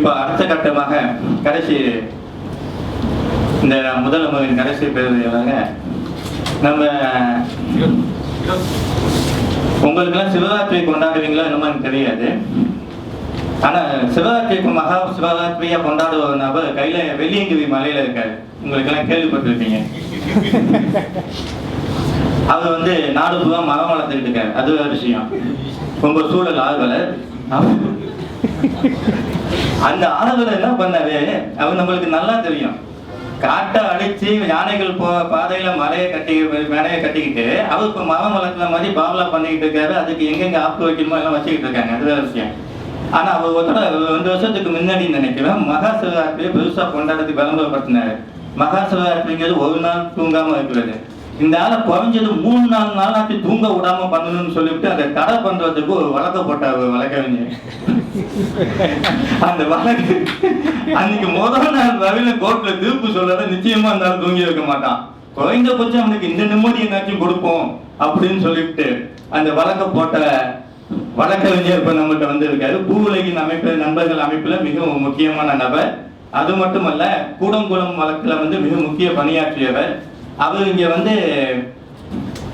இப்போ அடுத்த கட்டமாக கடைசி இந்த முதல் அமர்வின் கடைசி பேருந்தாக நம்ம உங்களுக்கெல்லாம் சிவராத்திரி கொண்டாடுவீங்களா என்னமான்னு தெரியாது. ஆனா சிவராத்திரி மகா சிவராத்திரியாக கொண்டாடுற ஒரு நபர் கையில வெள்ளியங்கிரி மலையில இருக்காரு. உங்களுக்கெல்லாம் கேள்விப்பட்டிருப்பீங்க. அவர் வந்து நாடு பூரா மரம் வளர்த்துக்கிட்டு இருக்காரு. அது ஒரு விஷயம். ரொம்ப சூழல் ஆர்வலர். அந்த ஆளுநர் என்ன பண்ணாரு அவர் நம்மளுக்கு நல்லா தெரியும். காட்டை அழிச்சு யானைகள் போ பாதையில மலையை கட்டி மேலையை கட்டிக்கிட்டு அவர் இப்போ மரம் வளர்க்குற மாதிரி பாவலா பண்ணிக்கிட்டு இருக்காரு. அதுக்கு எங்கெங்க ஆப்பு வைக்கணுமோ எல்லாம் வச்சுக்கிட்டு இருக்காங்க. அது வேற விஷயம். ஆனா அவர் ஒருத்தர ரெண்டு வருஷத்துக்கு முன்னாடி நினைக்கிறேன் மகா சிவராத்திரியை பெருசா கொண்டாடத்துக்கு விளம்பரப்படுத்தினாரு. மகா சிவராத்திரிங்கிறது ஒரு நாள் தூங்காம இருக்கிறது. இந்த ஆளை குறைஞ்சது மூணு நாலு நாளாச்சு தூங்க விடாம பண்ணணும்னு சொல்லிவிட்டு அந்த கடை பண்றதுக்கு ஒரு வழக்க போட்டார் வழக்கறிஞர். அந்த வழக்கு அன்னைக்கு முதல் நாள் வரையில கோர்ட்ல தீர்ப்பு சொல்லாத நிச்சயமா அந்த ஆள் தூங்கி இருக்க மாட்டான். குறைந்தபட்சம் அவனுக்கு இந்த நிம்மதி என்னாச்சும் கொடுப்போம் அப்படின்னு சொல்லிவிட்டு அந்த வழக்க போட்ட வழக்கறிஞர் இப்ப நம்மகிட்ட வந்திருக்காரு. பூவுலகின் அமைப்பு நண்பர்கள் அமைப்புல மிகவும் முக்கியமான நபர். அது மட்டுமல்ல கூடங்குளம் வழக்குல வந்து மிக முக்கிய பணியாற்றியவர். அவர் இங்க வந்து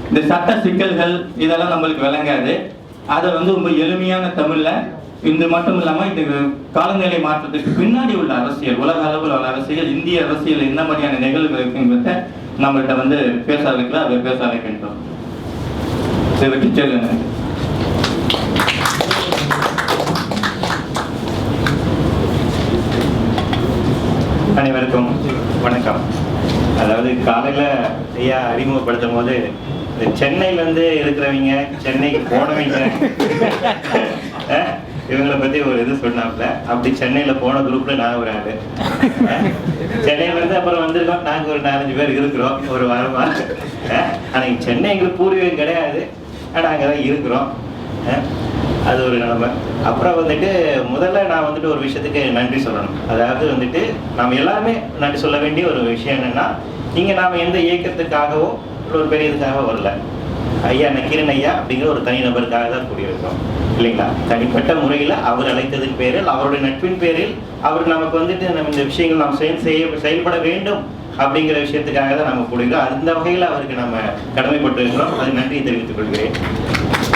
இந்த சட்ட சிக்கல்கள் இதெல்லாம் நம்மளுக்கு விளங்காது. அதை வந்து ரொம்ப எளிமையான தமிழ்ல இது மட்டும் இல்லாம இந்த காலநிலை மாற்றத்துக்கு பின்னாடி உள்ள அரசியல் உலக அளவில் உள்ள அரசியல் இந்திய அரசியல் என்ன மாதிரியான நிகழ்வு இருக்குங்கிறத நம்மள்கிட்ட வந்து பேச வைக்கல அதை பேச வைக்கின்றோம். சரி சொல்லுங்க. அனைவருக்கும் வணக்கம். அது காலையில ஐயா அறிமுகப்படுத்தும் போது சென்னையில இருந்து இருக்கிறவங்க சென்னைக்கு போனவங்க இவங்களை பத்தி ஒரு இது சொன்னாப்ல அப்படி சென்னையில போன குரூப்ல நான் ஒரு ஆளு. சென்னையில இருந்து அப்புறம் வந்திருக்கோம். நாங்க ஒரு நாலஞ்சு பேர் இருக்கிறோம். ஒரு வாரமா. ஆனா இங்க சென்னை எங்களுக்கு பூர்வீகம் கிடையாது. ஆனா அங்கதான் இருக்கிறோம். அஹ், அது ஒரு நிலைமை. அப்புறம் வந்துட்டு முதல்ல நான் வந்துட்டு ஒரு விஷயத்துக்கு நன்றி சொல்லணும். அதாவது வந்துட்டு நாம் எல்லாருமே நன்றி சொல்ல வேண்டிய ஒரு விஷயம் என்னன்னா இங்கே நாம் எந்த இயக்கத்துக்காகவோ ஒரு பெரிய இதுக்காக வரல. ஐயா நக்கீரன் ஐயா அப்படிங்கிற ஒரு தனி நபருக்காக தான் கூடியிருக்கோம். இல்லைங்களா? தனிப்பட்ட முறையில் அவர் அழைத்ததின் பேரில் அவருடைய நட்பின் பேரில் அவர் நமக்கு வந்துட்டு நம்ம இந்த விஷயங்கள் நாம் செயல் செய்ய செயல்பட வேண்டும் அப்படிங்கிற விஷயத்துக்காக தான் நம்ம கூடுகிறோம் அந்த வகையில் அவருக்கு நம்ம கடமைப்பட்டு இருக்கிறோம் அது நன்றி தெரிவித்துக் கொள்கிறேன்.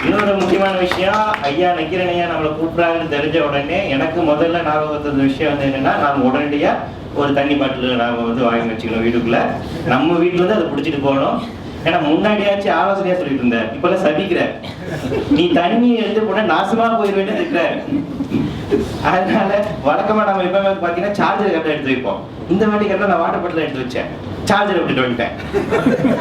இன்னொரு முக்கியமான விஷயம் ஐயா நக்கீரன் ஐயா நம்மளை கூப்பிட்றாங்கன்னு தெரிஞ்ச உடனே எனக்கு முதல்ல ஞாபகம் விஷயம் வந்து என்னன்னா நான் உடனடியா ஒரு தண்ணி பாட்டில் நாம வந்து வாங்கி வச்சுக்கணும் வீட்டுக்குள்ள. நம்ம வீட்டுல இருந்து அதை பிடிச்சிட்டு போகணும். ஏன்னா முன்னாடியாச்சும் ஆலோசனையா சொல்லிட்டு இருந்தேன் இப்பெல்லாம் சபிக்கிற. நீ தண்ணி எடுத்து போனா நாசமா போயிருவேன்னு இருக்கிற அதனால வழக்கமா நம்ம எப்பவுமே பாத்தீங்கன்னா சார்ஜர் கரெக்டா எடுத்து வைப்போம். இந்த வாட்டி கரெக்டா நான் வாட்டர் பாட்டில் எடுத்து வச்சேன். சார்ஜர் விட்டுட்டு வந்துட்டேன்.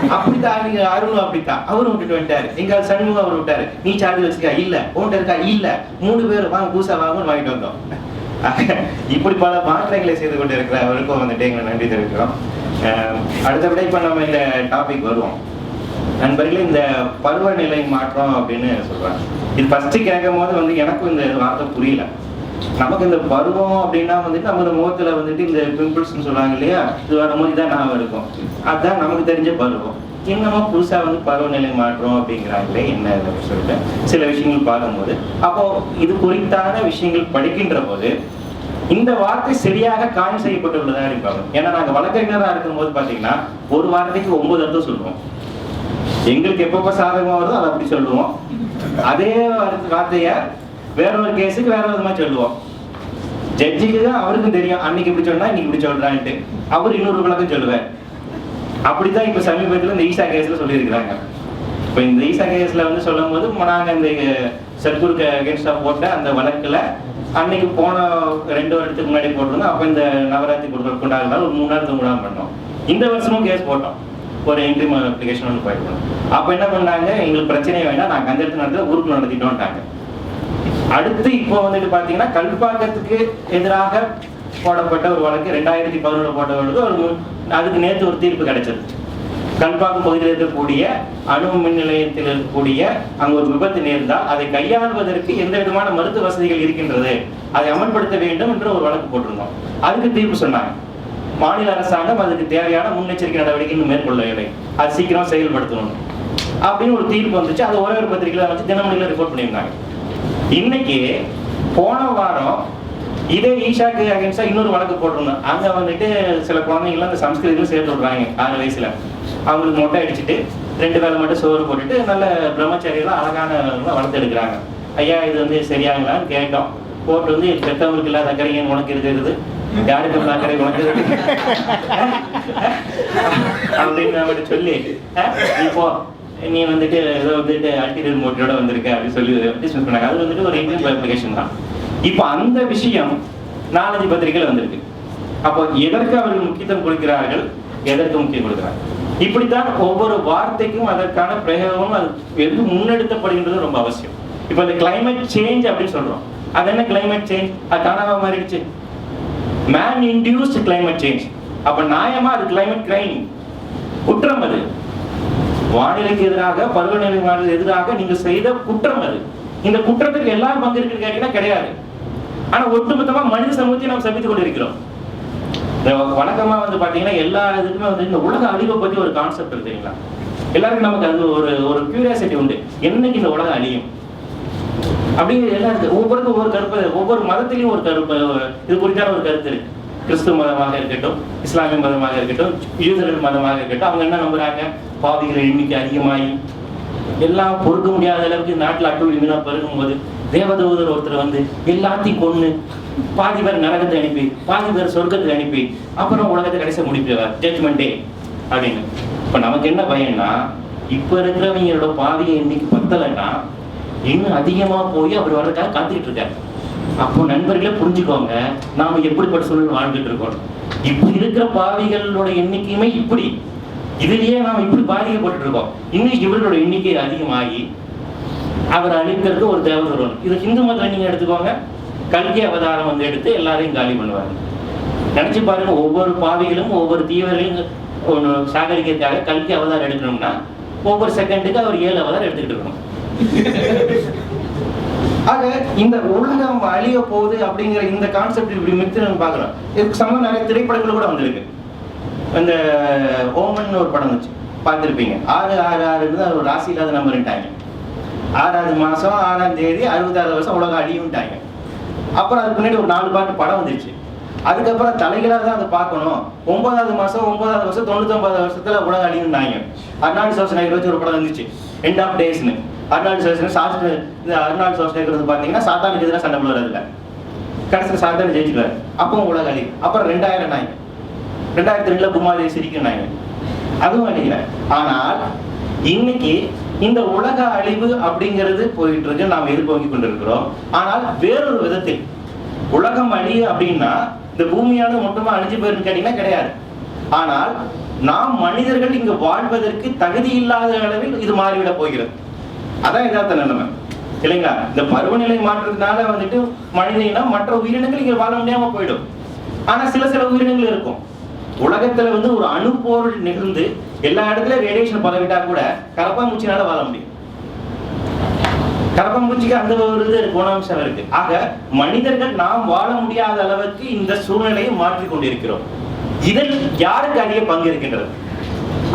அப்படித்தான் நீங்க அருணும் அப்படித்தான். அவரும் விட்டுட்டு வந்துட்டாரு. எங்க சண்முகம் அவர் விட்டாரு. நீ சார்ஜர் வச்சுக்கா? இல்ல. உன்கிட்ட இருக்கா? இல்ல. மூணு பேர் வாங்க பூசா வாங்கன்னு வாங்கிட்டு வந்தோம். இப்படி பல மாற்றங்களை செய்து கொண்டு இருக்கிற அவருக்கும் வந்துட்டு எங்களை நன்றி தெரிவிக்கிறோம். அடுத்தபடி இப்ப நம்ம இந்த டாபிக் வருவோம். நண்பர்களே இந்த பருவநிலை மாற்றம் அப்படின்னு சொல்றாங்க. இது ஃபர்ஸ்ட் கேட்கும் போது வந்து எனக்கும் இந்த வார்த்தை புரியல. நமக்கு இந்த பருவம் அப்படின்னா வந்துட்டு நம்ம இந்த முகத்துல வந்துட்டு இந்த பிம்பிள்ஸ்னு சொல்றாங்க இல்லையா? இது வரும்போது இதான் ஞாபகம் இருக்கும். அதுதான் நமக்கு தெரிஞ்ச பருவம். என்னமோ புதுசா வந்து பருவநிலை மாற்றம் அப்படிங்கிறாங்களே என்ன அப்படின்னு சொல்லிட்டு சில விஷயங்கள் பார்க்கும்போது. அப்போ இது குறித்தான விஷயங்கள் படிக்கின்ற போது இந்த வார்த்தை சரியாக காயம் செய்யப்பட்டுள்ளதா இருப்பாங்க ஏன்னா நாங்க வழக்கறிஞராக இருக்கும்போது பாத்தீங்கன்னா ஒரு வார்த்தைக்கு ஒன்பது அர்த்தம் சொல்லுவோம். எங்களுக்கு எப்பப்ப சாதகமா வருதோ அதை அப்படி சொல்லுவோம். அதே வார்த்தை- வார்த்தைய வேற ஒரு கேஸுக்கு வேற விதமா சொல்லுவோம். ஜட்ஜிக்கு தான் அவருக்கும் தெரியும். அன்னைக்கு இப்படி சொன்னா இன்னைக்கு இப்படி சொல்றான்ட்டு. அவர் இன்னொரு விளக்கம் சொல்லுவார். அப்படித்தான் இப்ப சமீபத்துல இந்த ஈசா கேஸ்ல சொல்லியிருக்கிறாங்க. இப்ப இந்த ஈசா கேஸ்ல வந்து சொல்லும் போது நாங்க இந்த சத்குருக்கு அகேன்ஸ்டா போட்ட அந்த வழக்குல அன்னைக்கு போன ரெண்டு வருடத்துக்கு முன்னாடி போட்டிருந்தோம். அப்ப இந்த நவராத்திரி கொடுக்க கொண்டாடுறதால ஒரு மூணு நாள் தூங்கலாம் பண்ணோம் இந்த வருஷமும் கேஸ் போட்டோம். ஒரு என்ட்ரி அப்ளிகேஷன் ஒன்று போயிருக்கோம் அப்ப என்ன பண்ணாங்க? எங்களுக்கு பிரச்சனையே வேண்டாம். நாங்கள் அந்த இடத்துல நடத்துல ஊருக்கு நடத்திட்டோம்ட்டாங்க. அடுத்து இப்போ வந்துட்டு பாத்தீங்கன்னா கல்பாக்கத்துக்கு எதிராக போடப்பட்ட ஒரு வழக்கு ரெண்டாயிரத்தி பதினொன்று போட்ட வழக்கு ஒரு அதுக்கு நேற்று ஒரு தீர்ப்பு கிடைச்சது. கல்பாக்கம் பகுதியில் இருக்கக்கூடிய அணு மின் நிலையத்தில் இருக்கக்கூடிய அங்க ஒரு விபத்து நேர்ந்தால் அதை கையாள்வதற்கு எந்த விதமான மருத்துவ வசதிகள் இருக்கின்றது அதை அமல்படுத்த வேண்டும் என்று ஒரு வழக்கு போட்டிருந்தோம். அதுக்கு தீர்ப்பு சொன்னாங்க. மாநில அரசாங்கம் அதுக்கு தேவையான முன்னெச்சரிக்கை நடவடிக்கைகள் மேற்கொள்ளவில்லை. அது சீக்கிரம் செயல்படுத்தணும் அப்படின்னு ஒரு தீர்ப்பு வந்துச்சு. அது ஒரே ஒரு பத்திரிகையில் வச்சு தினமணியில ரிப்போர்ட் பண்ணியிருந்தாங்க. இன்னைக்கு போன வாரம் இதே ஈஷாக்கு அகேன்ஸ்டா இன்னொரு வழக்கு போட்டிருந்தோம். அங்க வந்துட்டு சில குழந்தைங்களாம் அந்த சம்ஸ்கிருதம் சேர்த்து விடுறாங்க. ஆறு வயசுல. அவங்களுக்கு மொட்டை அடிச்சுட்டு ரெண்டு வேளை மட்டும் சோறு போட்டுட்டு நல்ல பிரம்மச்சாரியெல்லாம் அழகான வளர்த்து எடுக்கிறாங்க ஐயா இது வந்து சரியாங்களான்னு கேட்டோம். போட்டு வந்து இது இல்லாத அக்கறை உனக்கு இருக்கிறது. யாருக்கு இல்லாத அக்கறை உனக்கு இருக்கு? அப்படின்னு அவர்கிட்ட சொல்லி இப்போ நீ போ. நீ வந்துட்டு ஏதோ வந்துட்டு அல்டிரியர் மோட்டரோட வந்திருக்க அப்படின்னு சொல்லி டிஸ்மிஸ் பண்ணாங்க. அது வந்துட்டு ஒரு இங்கிலீஷ் அப்ளிகேஷன் தான். இப்போ அந்த விஷயம் நாலஞ்சு பத்திரிகைகள் வந்திருக்கு. அப்போ எதற்கு அவர்கள் முக்கியத்துவம் கொடுக்கிறார்கள்? எதற்கு முக்கியம் கொடுக்கிறார்கள்? இப்படித்தான் ஒவ்வொரு வார்த்தைக்கும் அதற்கான பிரயோகமும் அது எது முன்னெடுத்தப்படுகின்றது ரொம்ப அவசியம். இப்போ இந்த கிளைமேட் சேஞ்ச் அப்படின்னு சொல்றோம். அது என்ன கிளைமேட் சேஞ்ச் அது தானாக மாறிடுச்சு. மேன் இன்டியூஸ்ட் கிளைமேட் சேஞ்ச் அப்ப நியாயமா அது கிளைமேட் கிரைம் குற்றம் அது. வானிலைக்கு எதிராக பருவநிலை எதிராக நீங்க செய்த குற்றம் அது. இந்த குற்றத்துக்கு எல்லாரும் பங்கு இருக்குன்னு கேட்டீங்கன்னா கிடையாது. ஆனா ஒட்டுமொத்தமா மனித சமூகத்தை நாம் சந்தித்துக் கொண்டிருக்கிறோம். வழக்கமா வந்து பாத்தீங்கன்னா எல்லா இதுக்குமே வந்து இந்த உலக அழிவை பத்தி ஒரு கான்செப்ட் இருக்கு எல்லாருக்கும் நமக்கு அது ஒரு ஒரு கியூரியாசிட்டி உண்டு. என்னைக்கு இந்த உலகம் அழியும்? அப்படிங்கிற எல்லாம் இருக்கு ஒவ்வொருக்கும் ஒவ்வொரு கருப்பு ஒவ்வொரு மதத்திலையும் ஒரு கருப்பு இது குறித்தான ஒரு கருத்து இருக்கு. கிறிஸ்துவ மதமாக இருக்கட்டும் இஸ்லாமிய மதமாக இருக்கட்டும் யூதர்கள் மதமாக இருக்கட்டும் அவங்க என்ன நம்புறாங்க? பாதிகள் எண்ணிக்கை அதிகமாகி எல்லாம் பொறுக்க முடியாத அளவுக்கு இந்த நாட்டில் இன்னும் பெருகும் போது தேவதூதர் ஒருத்தர் வந்து எல்லாத்தையும் கொன்னு பாதி பேர் நரகத்தை அனுப்பி பாதி பேர் சொர்க்கத்தை அனுப்பி அப்புறம் உலகத்தை கடைசி முடிப்பவர் ஜட்மெண்ட் டே அப்படின்னு. இப்போ நமக்கு என்ன பயம்னா இப்போ இருக்கிறவங்களோட பாதியை எண்ணிக்கை பத்தலைன்னா இன்னும் அதிகமா போய் அவர் வர்றதுக்காக காத்துக்கிட்டு இருக்காரு. அப்போ நண்பர்களே புரிஞ்சுக்கோங்க நாம எப்படிப்பட்ட சூழல் வாழ்ந்துட்டு இருக்கோம்? இப்படி இருக்கிற பாவிகளோட எண்ணிக்கையுமே இப்படி. இதுலயே நாம இப்படி பாதிக்கப்பட்டு இருக்கோம். இன்னும் இவர்களோட எண்ணிக்கை அதிகமாகி அவர் அழிக்கிறதுக்கு ஒரு தேவதை வரும் இது ஹிந்து மதம் நீங்க எடுத்துக்கோங்க. கல்கி அவதாரம் வந்து எடுத்து எல்லாரையும் காலி பண்ணுவாங்க. நினைச்சு பாருங்க ஒவ்வொரு பாவிகளும் ஒவ்வொரு தீவிரங்களையும் ஒன்று சாகரிக்கிறதுக்காக கல்கி அவதாரம் எடுக்கணும்னா ஒவ்வொரு செகண்டுக்கு அவர் ஏழு அவதாரம் எடுத்துக்கிட்டு இருக்கணும். ஆக இந்த உலகம் அழிய போகுது அப்படிங்கிற இந்த கான்செப்ட் இப்படி மித்து நம்ம பார்க்குறோம் இதுக்கு சம்மந்தம் நிறைய திரைப்படங்கள் கூட வந்திருக்கு. அந்த ஓமன் ஒரு படம் வச்சு பார்த்துருப்பீங்க. ஆறு ஆறு ஆறுன்னு ஒரு ராசி இல்லாத நம்பர்ன்ட்டாங்க ஆறாவது மாதம் ஆறாம் தேதி அறுபத்தாறு வருஷம் உலகம் அழியும்ட்டாங்க அப்புறம் அதுக்கு முன்னாடி ஒரு நாலு பாட்டு படம் வந்துருச்சு. அதுக்கப்புறம் தலைகளாக தான் அதை பார்க்கணும். ஒன்பதாவது மாதம் ஒன்பதாவது வருஷம் தொண்ணூத்தொன்பதாவது வருஷத்துல உலகம் அழியும்னாங்க அர்னால்டு சோசனைகர் வச்சு ஒரு படம் வந்துச்சு எண்ட் ஆஃப் டேஸ்னு அர்னால்டு சோசனை சாஸ்திர இந்த அர்னால்டு சோசனைகர் வந்து பார்த்தீங்கன்னா சாத்தானுக்கு எதிராக சண்டை போடுறதுல கடைசியில் சாத்தானு ஜெயிச்சுக்கிறாரு அப்பவும் உலக அழி அப்புறம் ரெண்டாயிரம் நாய்ங்க ரெண்டாயிரத்தி ரெண்டுல குமாரி சிரிக்கும் நாய்ங்க அதுவும் அழியல ஆனால் இன்னைக்கு இந்த உலக அழிவு அப்படிங்கிறது போயிட்டு இருக்கு நாம் எதிர்நோக்கி கொண்டிருக்கிறோம். ஆனால் வேறொரு விதத்தில் உலகம் அழிய அப்படின்னா இந்த பூமியானது மட்டுமா அழிஞ்சு போயிருன்னு கேட்டீங்கன்னா கிடையாது. ஆனால் நாம் மனிதர்கள் இங்கு வாழ்வதற்கு தகுதி இல்லாத அளவில் இது மாறிவிட போகிறது. அதான் யதார்த்த நிலைமை. இல்லைங்களா? இந்த பருவநிலை மாற்றத்தினால வந்துட்டு மனித இனம் மற்ற உயிரினங்கள் இங்க வாழ முடியாம போயிடும். ஆனா சில சில உயிரினங்கள் இருக்கும். உலகத்துல வந்து ஒரு அணுப்போர் நிகழ்ந்து எல்லா இடத்துலயும் ரேடியேஷன் பரவிட்டா கூட கரப்பாம்பூச்சினால வாழ முடியும். கரப்பாம்பூச்சிக்கு அந்த ஒரு இது குணாம்சம் இருக்கு. ஆக மனிதர்கள் நாம் வாழ முடியாத அளவுக்கு இந்த சூழ்நிலையை மாற்றி கொண்டிருக்கிறோம். இதில் யாருக்கு அதிக பங்கு இருக்கின்றது?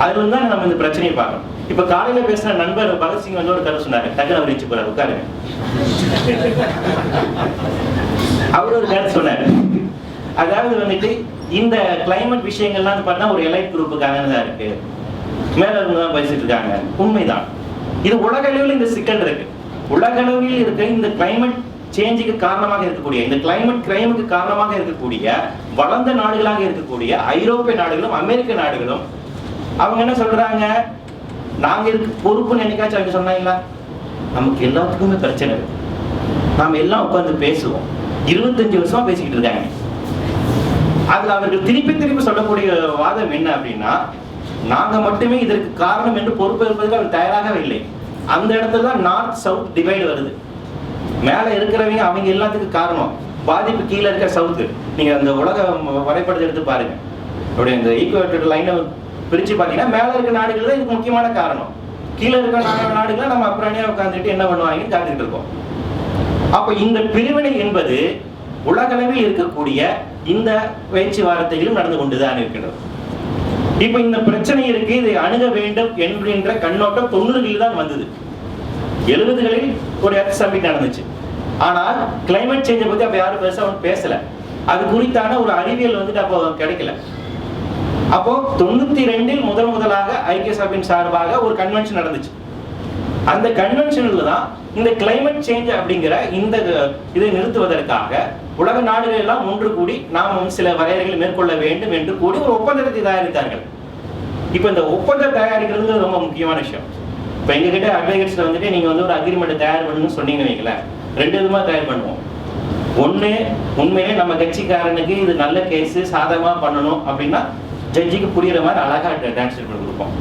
அதுல இருந்து தான் நம்ம இந்த பிரச்சனையை பார்க்கணும். இப்ப காலையில பேசின நண்பர் பகத்சிங் வந்து ஒரு கதை சொன்னாரு. டக்குனு அவர் வச்சு போறாரு உட்காருங்க. அவர் ஒரு கருத்து சொன்னாரு. அதாவது வந்துட்டு இந்த கிளைமேட் விஷயங்கள்லாம் வந்து பார்த்தா ஒரு எலைட் குரூப்புக்காக தான் இருக்கு. மேல தான் பேசிட்டு இருக்காங்க. உண்மைதான். இது உலக அளவில் இந்த சிக்கல் இருக்கு. உலக அளவில் இருக்க இந்த கிளைமேட் சேஞ்சுக்கு காரணமாக இருக்கக்கூடிய இந்த கிளைமேட் கிரைமுக்கு காரணமாக இருக்கக்கூடிய வளர்ந்த நாடுகளாக இருக்கக்கூடிய ஐரோப்பிய நாடுகளும் அமெரிக்க நாடுகளும் அவங்க என்ன சொல்றாங்க? நாங்க இதுக்கு பொறுப்புன்னு என்னைக்காச்சும் அவங்க சொன்னாங்களா? நமக்கு எல்லாத்துக்குமே பிரச்சனை இருக்கு. நாம எல்லாம் உட்காந்து பேசுவோம். இருபத்தஞ்சு வருஷமா பேசிக்கிட்டு இருக்காங்க. அதுல அவர்கள் திருப்பி திருப்பி சொல்லக்கூடிய வாதம் என்ன அப்படின்னா நாங்க மட்டுமே இதற்கு காரணம் என்று பொறுப்பேற்பதற்கு அவர் தயாராகவே இல்லை. அந்த இடத்துல தான் நார்த் சவுத் டிவைடு வருது. மேல இருக்கிறவங்க அவங்க எல்லாத்துக்கும் காரணம். பாதிப்பு கீழே இருக்க சவுத்து நீங்க அந்த உலக வரைபடத்தை எடுத்து பாருங்க. அப்படி இந்த ஈக்குவேட்டட் லைனை பிரிச்சு பார்த்தீங்கன்னா மேலே இருக்க நாடுகள் தான் இதுக்கு முக்கியமான காரணம். கீழே இருக்க நா- நாடுகளை நம்ம அப்புறமே உட்காந்துட்டு என்ன பண்ணுவாங்கன்னு காத்துக்கிட்டு இருக்கோம். அப்போ இந்த பிரிவினை என்பது உலகளவில் இருக்கக்கூடிய இந்த பேச்சுவார்த்தையிலும் நடந்து கொண்டுதான் இருக்கிறது. இப்ப இந்த பிரச்சனை இருக்கு இதை அணுக வேண்டும் என்கின்ற கண்ணோட்டம் தொண்ணூறுகளில் தான் வந்தது. எழுபதுகளில் ஒரு எர்த் சமிட் நடந்துச்சு. ஆனால் கிளைமேட் சேஞ்சை பத்தி அப்ப யாரும் பெருசா ஒன்றும் பேசல. அது குறித்தான ஒரு அறிவியல் வந்துட்டு அப்போ கிடைக்கல. அப்போ தொண்ணூத்தி ரெண்டில் முதல் முதலாக ஐக்கிய சபையின் சார்பாக ஒரு கன்வென்ஷன் நடந்துச்சு. அந்த கன்வென்ஷனில் தான் இந்த கிளைமேட் சேஞ்ச் அப்படிங்கிற இந்த இதை நிறுத்துவதற்காக உலக நாடுகள் எல்லாம் ஒன்று கூடி நாம் வந்து சில வரையறைகளை மேற்கொள்ள வேண்டும் என்று கூடி ஒரு ஒப்பந்தத்தை தயாரித்தார்கள். இப்போ இந்த ஒப்பந்தம் தயாரிக்கிறது ரொம்ப முக்கியமான விஷயம். இப்போ எங்ககிட்ட அட்வொகேட்ஸ்ல வந்துட்டு நீங்கள் வந்து ஒரு அக்ரிமெண்ட் தயார் பண்ணணும்னு சொன்னீங்கன்னு வைங்களேன். ரெண்டு விதமாக தயார் பண்ணுவோம். ஒன்று உண்மையிலே நம்ம கட்சிக்காரனுக்கு இது நல்ல கேஸ் சாதகமா பண்ணணும் அப்படின்னா ஜட்ஜிக்கு புரியுற மாதிரி அழகாக டிரான்ஸ்லேட் பண்ணி கொடுப்போம்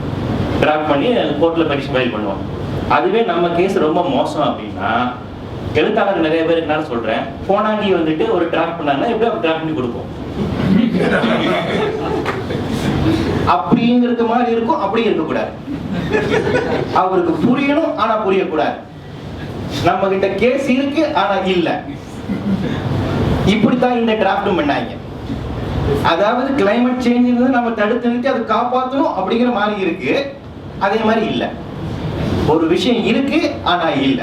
டிராஃப்ட் பண்ணி கோர்ட்டில் பெட்டிஷன் ஃபைல் பண்ணுவோம். அதுவே நம்ம கேஸ் ரொம்ப மோசம் அப்படின்னா எழுத்தாளர் நிறைய பேர் என்ன சொல்றேன் போனாங்கி வந்துட்டு ஒரு டிராஃப்ட் பண்ணாங்கன்னா எப்படி டிராஃப்ட் பண்ணி கொடுப்போம்? அப்படிங்கிறது மாதிரி இருக்கும் அப்படி இருக்கக்கூடாது. அவருக்கு புரியணும் ஆனா புரியக்கூடாது. நம்ம கிட்ட கேஸ் இருக்கு ஆனா இல்ல. இப்படித்தான் இந்த டிராஃப்டும் பண்ணாங்க. அதாவது கிளைமேட் சேஞ்ச் நம்ம தடுத்து நிறுத்தி அதை காப்பாற்றணும் அப்படிங்கிற மாதிரி இருக்கு. அதே மாதிரி இல்ல. ஒரு விஷயம் இருக்கு ஆனா இல்ல.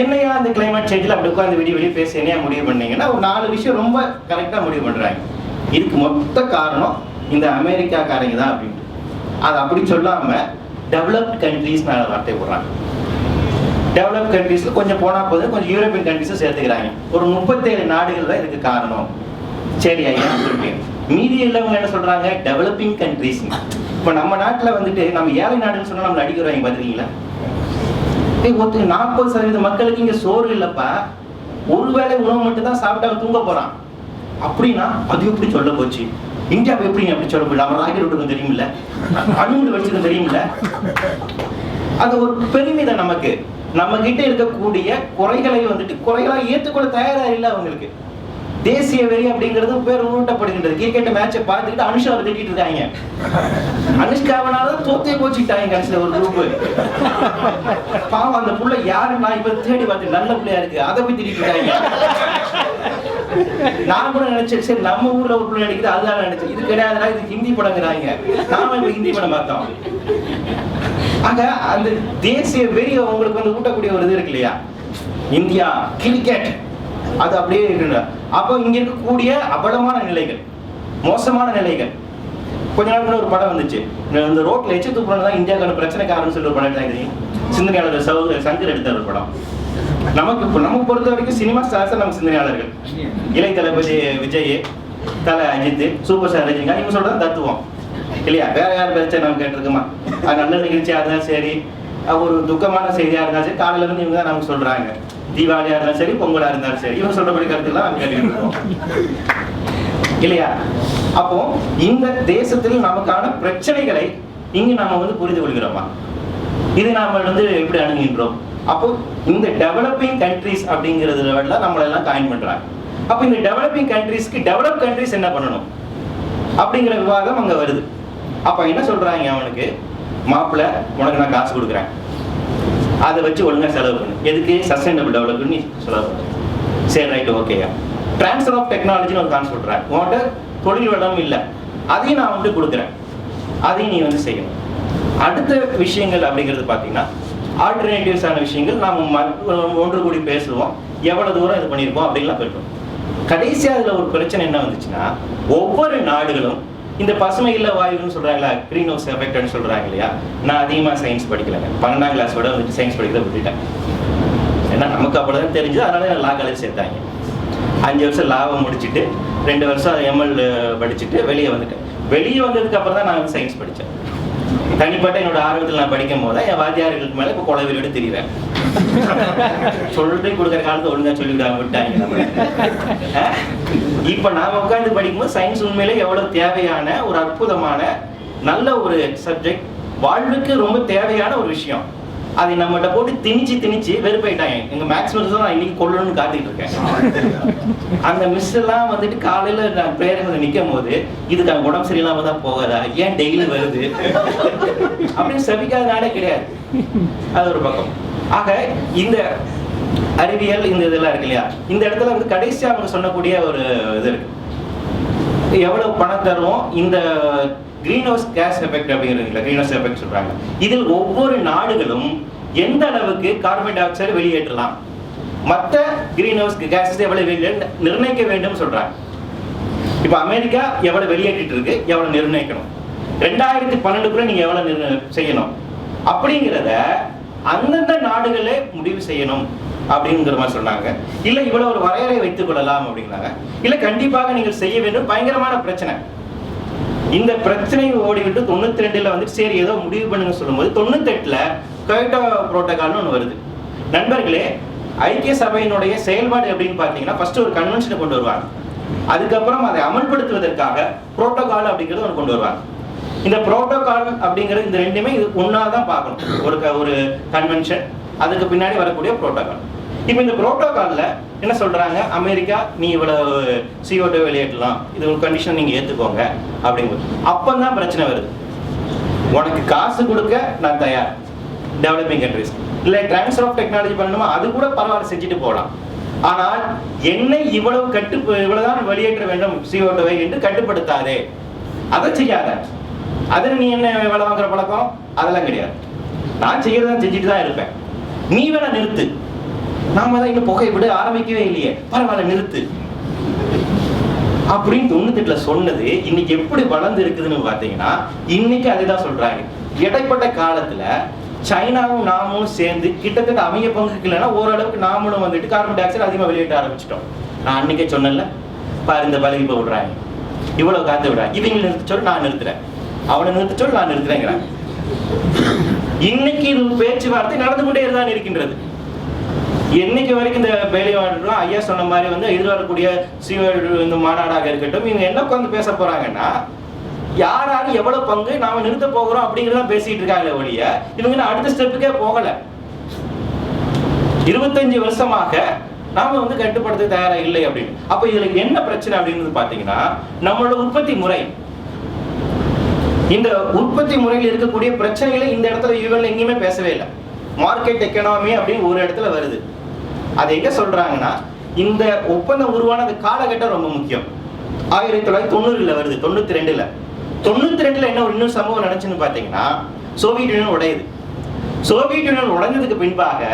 என்னையா அந்த கிளைமேட் சேஞ்சில் அப்படி உட்காந்து விடிய வெளியே பேச என்னையா முடிவு பண்ணீங்கன்னா ஒரு நாலு விஷயம் ரொம்ப கரெக்டாக முடிவு பண்ணுறாங்க இதுக்கு மொத்த காரணம் இந்த அமெரிக்காக்காரங்க தான் அப்படின்ட்டு அது அப்படி சொல்லாம டெவலப்ட் கண்ட்ரீஸ் வார்த்தை போடுறாங்க. டெவலப் கண்ட்ரீஸில் கொஞ்சம் போனால் போதும் கொஞ்சம் யூரோப்பியன் கண்ட்ரீஸும் சேர்த்துக்கிறாங்க. ஒரு முப்பத்தேழு நாடுகள் தான் இதுக்கு காரணம். சரி ஐயா மீதி உள்ளவங்க என்ன சொல்கிறாங்க டெவலப்பிங் கண்ட்ரீஸ் இப்போ நம்ம நாட்டுல வந்துட்டு நம்ம ஏழை நாடுன்னு சொன்னா நம்ம அடிக்கிறாங்க பாத்துறீங்களா ஒருத்தர் நாற்பது சதவீத மக்களுக்கு இங்க சோறு இல்லப்பா. ஒருவேளை உணவு மட்டும் தான் சாப்பிட்டு அவன் தூங்க போறான். அப்படின்னா அது எப்படி சொல்ல போச்சு? இந்தியா எப்படி அப்படி சொல்ல முடியல நம்ம ராக்கெட் விட்டுருக்கோம் தெரியுமில்ல? அணுகுண்டு வச்சிருக்கோம் தெரியுமில்ல? அது ஒரு பெருமிதம் நமக்கு. நம்ம கிட்ட இருக்கக்கூடிய குறைகளை வந்துட்டு குறைகளா ஏற்றுக்கொள்ள தயாரா இல்லை அவங்களுக்கு. தேசிய வெறி அப்படிங்கிறது பேர் ஊட்டப்படுகின்றது. கிரிக்கெட் மேட்சை பார்த்துக்கிட்டு அனுஷாவை திட்டிட்டு இருக்காங்க. அனுஷ்காவனால தோத்தே போச்சுட்டாங்க கடைசியில் ஒரு குரூப் பாவம் அந்த புள்ள யாரு நான் இப்ப தேடி பார்த்து நல்ல பிள்ளையா இருக்கு. அதை போய் திட்டிட்டு இருக்காங்க. நான் கூட நினைச்சேன் சரி நம்ம ஊர்ல ஒரு பிள்ளை நடிக்குது அதுதான் நினைச்சேன். இது கிடையாதுடா இது ஹிந்தி படங்கிறாங்க. நாம இப்ப ஹிந்தி படம் பார்த்தோம். ஆக அந்த தேசிய வெறி உங்களுக்கு வந்து ஊட்டக்கூடிய ஒரு இது இருக்கு இல்லையா? India cricket. அது அப்படியே இருக்கு அப்போ இங்க இருக்கக்கூடிய அபலமான நிலைகள் மோசமான நிலைகள். கொஞ்ச நாள் ஒரு படம் வந்துச்சு. இந்த ரோட்ல எச்சு துப்புறது தான் இந்தியாவுக்கான பிரச்சனை காரணம்னு சொல்லி ஒரு படம் எடுத்தாங்க சிந்தனையாளர் சௌ சங்கர் எடுத்த ஒரு படம். நமக்கு இப்போ நமக்கு பொறுத்த வரைக்கும் சினிமா ஸ்டார்ஸ் நம்ம சிந்தனையாளர்கள். இளைய தளபதி விஜய் தலை அஜித் சூப்பர் ஸ்டார் ரஜினிகாந்த் இவங்க சொல்றது தத்துவம் இல்லையா? வேற யார் பிரச்சனை நம்ம கேட்டிருக்கோமா? அது நல்ல நிகழ்ச்சி இருந்தாலும் சரி ஒரு துக்கமான செய்தியா இருந்தாலும் சரி காலையில இருந்து இவங்க தான் நமக்கு சொல்றாங்க. தீபாவளியா இருந்தாலும் சரி பொங்கலா இருந்தாலும் சரி இவங்க சொல்றபடி கருத்துலாம் நம்ம இல்லையா? அப்போ இந்த தேசத்தில் நமக்கான பிரச்சனைகளை இங்கு நாம வந்து புரிந்து கொள்கிறோமா? இது நாம வந்து எப்படி அணுகின்றோம்? அப்போ இந்த டெவலப்பிங் கண்ட்ரீஸ் அப்படிங்கிறதுல நம்மள எல்லாம் காயின் பண்றாங்க. அப்போ இந்த டெவலப்பிங் கண்ட்ரீஸ்க்கு டெவலப் கண்ட்ரீஸ் என்ன பண்ணணும்? அப்படிங்கிற விவாதம் அங்க வருது. அப்ப என்ன சொல்றாங்க அவனுக்கு? மாப்பிள்ளை உனக்கு நான் காசு கொடுக்குறேன். அதை வச்சு ஒழுங்காக செலவு பண்ணு. எதுக்கு? சஸ்டைனபிள் டெவலப்மெண்ட் நீ செலவு பண்ணு. சரி ரைட் ஓகேயா ட்ரான்ஸ்ஃபர் ஆஃப் டெக்னாலஜின்னு ஒரு கான்செப்ட் சொல்கிறேன் உன்கிட்ட தொழில் வளம் இல்லை. அதையும் நான் வந்து கொடுக்குறேன். அதையும் நீ வந்து செய்யணும். அடுத்த விஷயங்கள் அப்படிங்கிறது பார்த்தீங்கன்னா ஆல்டர்னேட்டிவ்ஸான விஷயங்கள் நாம் ஒன்று கூடி பேசுவோம். எவ்வளோ தூரம் இது பண்ணியிருக்கோம் அப்படின்லாம் போயிட்டோம் கடைசியாக அதில் ஒரு பிரச்சனை என்ன வந்துச்சுன்னா ஒவ்வொரு நாடுகளும் இந்த பசுமை இல்ல வாயுன்னு சொல்றாங்களா? கிரீன் ஹவுஸ் எஃபெக்ட்னு சொல்றாங்க இல்லையா? நான் அதிகமா சயின்ஸ் படிக்கலைங்க. பன்னெண்டாம் கிளாஸோட வந்துட்டு சயின்ஸ் படிக்கிறத விட்டுட்டேன். ஏன்னா நமக்கு அவ்வளவுதான் தெரிஞ்சது. அதனால நான் லா காலேஜ் சேர்த்தாங்க. அஞ்சு வருஷம் லாவை முடிச்சுட்டு ரெண்டு வருஷம் எம்எல் படிச்சுட்டு வெளியே வந்துட்டேன். வெளியே வந்ததுக்கு அப்புறம் தான் நான் வந்து சயின்ஸ் படித்தேன் தனிப்பட்ட என்னோட ஆர்வத்தில் நான் படிக்கும் போது என் வாத்தியார்களுக்கு மேலே இப்போ குழவிலோடு தெரியுறேன். சொல்லிட்டு கொடுக்குற காலத்தை ஒழுங்கா சொல்லிவிடாம விட்டாங்க நம்ம. இப்ப நாம உட்கார்ந்து படிக்கும்போது சயின்ஸ் உண்மையிலே எவ்வளவு தேவையான ஒரு அற்புதமான நல்ல ஒரு சப்ஜெக்ட் வாழ்வுக்கு ரொம்ப தேவையான ஒரு விஷயம். அதை நம்மகிட்ட போட்டு திணிச்சு திணிச்சு வெறுப்பாயிட்டாங்க. எங்க மேக்ஸ் மிஸ் தான் நான் இன்னைக்கு கொள்ளணும்னு காத்திட்டு இருக்கேன். அந்த மிஸ் எல்லாம் வந்துட்டு காலையில நான் பிரேயர்ல நிக்கும் போது இதுக்கு அவங்க உடம்பு சரியில்லாம தான் போகாதா? ஏன் டெய்லி வருது? அப்படின்னு சபிக்காத நாடே கிடையாது. அது ஒரு பக்கம். ஆக இந்த அறிவியல் இந்த இதெல்லாம் இருக்கு இல்லையா? இந்த இடத்துல வந்து கடைசியா அவங்க சொல்லக்கூடிய ஒரு இது இருக்கு. எவ்வளவு பணம் தரும் இந்த கிரீன் ஹவுஸ் கேஸ் எஃபெக்ட் அப்படிங்கிறது கிரீன் ஹவுஸ் எஃபெக்ட் சொல்றாங்க. இதில் ஒவ்வொரு நாடுகளும் எந்த அளவுக்கு கார்பன் டை ஆக்சைடு வெளியேற்றலாம்? மற்ற கிரீன் ஹவுஸ் கேஸஸ் எவ்வளவு வெளியே நிர்ணயிக்க வேண்டும் சொல்றாங்க. இப்போ அமெரிக்கா எவ்வளவு வெளியேற்றிட்டு இருக்கு? எவ்வளவு நிர்ணயிக்கணும். ரெண்டாயிரத்தி பன்னெண்டுக்குள்ள நீங்க எவ்வளவு நிர்ண- செய்யணும். அப்படிங்கிறத அந்தந்த நாடுகளே முடிவு செய்யணும் அப்படிங்கிற மாதிரி சொன்னாங்க. இல்லை இவ்வளோ ஒரு வரையறை வைத்துக் கொள்ளலாம் அப்படிங்கிறாங்க இல்லை கண்டிப்பாக நீங்கள் செய்ய வேண்டும். பயங்கரமான பிரச்சனை. இந்த பிரச்சனையை ஓடிவிட்டு தொண்ணூத்தி ரெண்டுல வந்து சரி ஏதோ முடிவு பண்ணுங்க சொல்லும்போது தொண்ணூத்தெட்டுல எட்டுல புரோட்டோகால்னு ஒன்று வருது. நண்பர்களே ஐக்கிய சபையினுடைய செயல்பாடு அப்படின்னு பார்த்தீங்கன்னா ஃபர்ஸ்ட் ஒரு கன்வென்ஷனை கொண்டு வருவாங்க. அதுக்கப்புறம் அதை அமல்படுத்துவதற்காக புரோட்டோகால் அப்படிங்கிறது ஒன்று கொண்டு வருவாங்க. இந்த புரோட்டோகால் அப்படிங்கிறது இந்த ரெண்டுமே இது ஒன்றா தான் பார்க்கணும். ஒரு க- ஒரு கன்வென்ஷன் அதுக்கு பின்னாடி வரக்கூடிய புரோட்டோகால் இப்போ இந்த புரோட்டோகால்ல என்ன சொல்றாங்க? அமெரிக்கா நீ இவ்வளவு CO2 வெளியேற்றலாம். இது ஒரு கண்டிஷன் நீங்க ஏத்துக்கோங்க அப்படிங்கிறது அப்பதான் பிரச்சனை வருது. உனக்கு காசு கொடுக்க நான் தயார். டெவலப்பிங் கண்ட்ரிஸ் இல்லை ட்ரான்ஸ்ஃபர் ஆஃப் டெக்னாலஜி பண்ணணுமா? அது கூட பரவாயில்ல செஞ்சுட்டு போகலாம் ஆனால் என்னை இவ்வளவு கட்டு இவ்வளவுதான் வெளியேற்ற வேண்டும் CO2 வை என்று கட்டுப்படுத்தாதே. அதை செய்யாத. அதில் நீ என்ன வேலை வாங்குற பழக்கம்? அதெல்லாம் கிடையாது. நான் செய்யறதான் செஞ்சுட்டு தான் இருப்பேன். நீ வேணா நிறுத்து. நாம தான் இன்னும் புகை விட ஆரம்பிக்கவே இல்லையே. பரவாயில்ல நிறுத்து. அப்படின்னு தொண்ணூத்தெட்டுல சொன்னது இன்னைக்கு எப்படி வளர்ந்து இருக்குதுன்னு பாத்தீங்கன்னா இன்னைக்கு அதுதான் சொல்றாங்க இடைப்பட்ட காலத்துல சைனாவும் நாமும் சேர்ந்து கிட்டத்தட்ட அமைய பங்குக்கு இல்லைன்னா ஓரளவுக்கு நாமளும் வந்துட்டு கார்பன் டை ஆக்சைடு அதிகமாக வெளியிட்ட ஆரம்பிச்சிட்டோம். நான் அன்னைக்கே சொன்னேன்ல பாரு இந்த பலகி இப்போ விடுறாங்க. இவ்வளவு காத்து விடுறாங்க இவங்க நிறுத்த சொல்லி நான் நிறுத்துறேன். அவனை நிறுத்த நான் நிறுத்துறேங்கிறாங்க இன்னைக்கு இது பேச்சுவார்த்தை நடந்து கொண்டே தான் இருக்கின்றது. என்னைக்கு வரைக்கும் இந்த வேலைவாடுறோம் ஐயா சொன்ன மாதிரி வந்து எதிர்வரக்கூடிய இந்த மாநாடாக இருக்கட்டும் இவங்க என்ன உட்காந்து பேச போறாங்கன்னா யாராரு எவ்வளவு பங்கு நாம நிறுத்த போகிறோம் அப்படிங்கிறத பேசிட்டு இருக்காங்க ஒழிய இவங்க அடுத்த ஸ்டெப்புக்கே போகல. இருபத்தஞ்சு வருஷமாக நாம வந்து கட்டுப்படுத்த தயாரா இல்லை அப்படின்னு. அப்ப இதுல என்ன பிரச்சனை அப்படின்னு பாத்தீங்கன்னா நம்மளோட உற்பத்தி முறை இந்த உற்பத்தி முறையில் இருக்கக்கூடிய பிரச்சனைகளை இந்த இடத்துல இவங்க எங்கேயுமே பேசவே இல்லை. மார்க்கெட் எக்கனாமி அப்படின்னு ஒரு இடத்துல வருது. அது எங்க சொல்றாங்கன்னா இந்த ஒப்பந்தம் உருவான அந்த காலகட்டம் ரொம்ப முக்கியம். ஆயிரத்தி தொள்ளாயிரத்தி தொண்ணூறுல வருது தொண்ணூத்தி ரெண்டுல. தொண்ணூத்தி ரெண்டுல என்ன ஒரு இன்னொரு சம்பவம் நடந்துச்சுன்னு பாத்தீங்கன்னா சோவியத் யூனியன் உடையுது. சோவியத் யூனியன் உடைஞ்சதுக்கு பின்பாக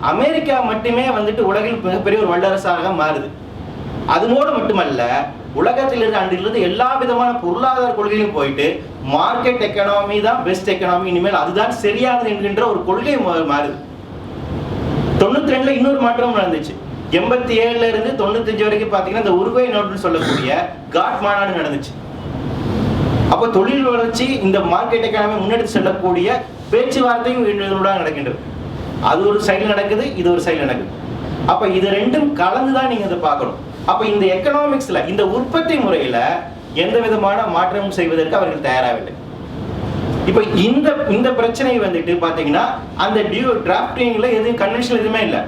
அமெரிக்கா மட்டுமே வந்துட்டு உலகில் மிகப்பெரிய ஒரு வல்லரசாக மாறுது. அதனோடு மட்டுமல்ல உலகத்தில் இருக்க அன்றிலிருந்து எல்லா விதமான பொருளாதார கொள்கையிலும் போயிட்டு மார்க்கெட் எக்கனாமி தான் பெஸ்ட் எக்கனாமி இனிமேல் அதுதான் சரியானது என்கின்ற ஒரு கொள்கை மாறுது. தொண்ணூத்தி ரெண்டுல இன்னொரு மாற்றமும் நடந்துச்சு. எண்பத்தி ஏழுல இருந்து தொண்ணூத்தஞ்சு வரைக்கும் பாத்தீங்கன்னா இந்த உருவை நோட்டுன்னு சொல்லக்கூடிய காட் மாநாடு நடந்துச்சு. அப்ப தொழில் வளர்ச்சி இந்த மார்க்கெட் எக்கானமி முன்னெடுத்து செல்லக்கூடிய பேச்சுவார்த்தையும் இதனுடன் நடக்கின்றது. அது ஒரு சைடில் நடக்குது இது ஒரு சைடில் நடக்குது. அப்ப இது ரெண்டும் கலந்து தான் நீங்க இதை பார்க்கணும். அப்ப இந்த எக்கனாமிக்ஸ்ல இந்த உற்பத்தி முறையில எந்த விதமான மாற்றமும் செய்வதற்கு அவர்கள் தயாராகவில்லை. இப்ப இந்த இந்த பிரச்சனை வந்துட்டு பாத்தீங்கன்னா அந்த டியூ டிராஃப்டிங்ல எதுவும் கன்வென்ஷன் எதுவுமே இல்லை.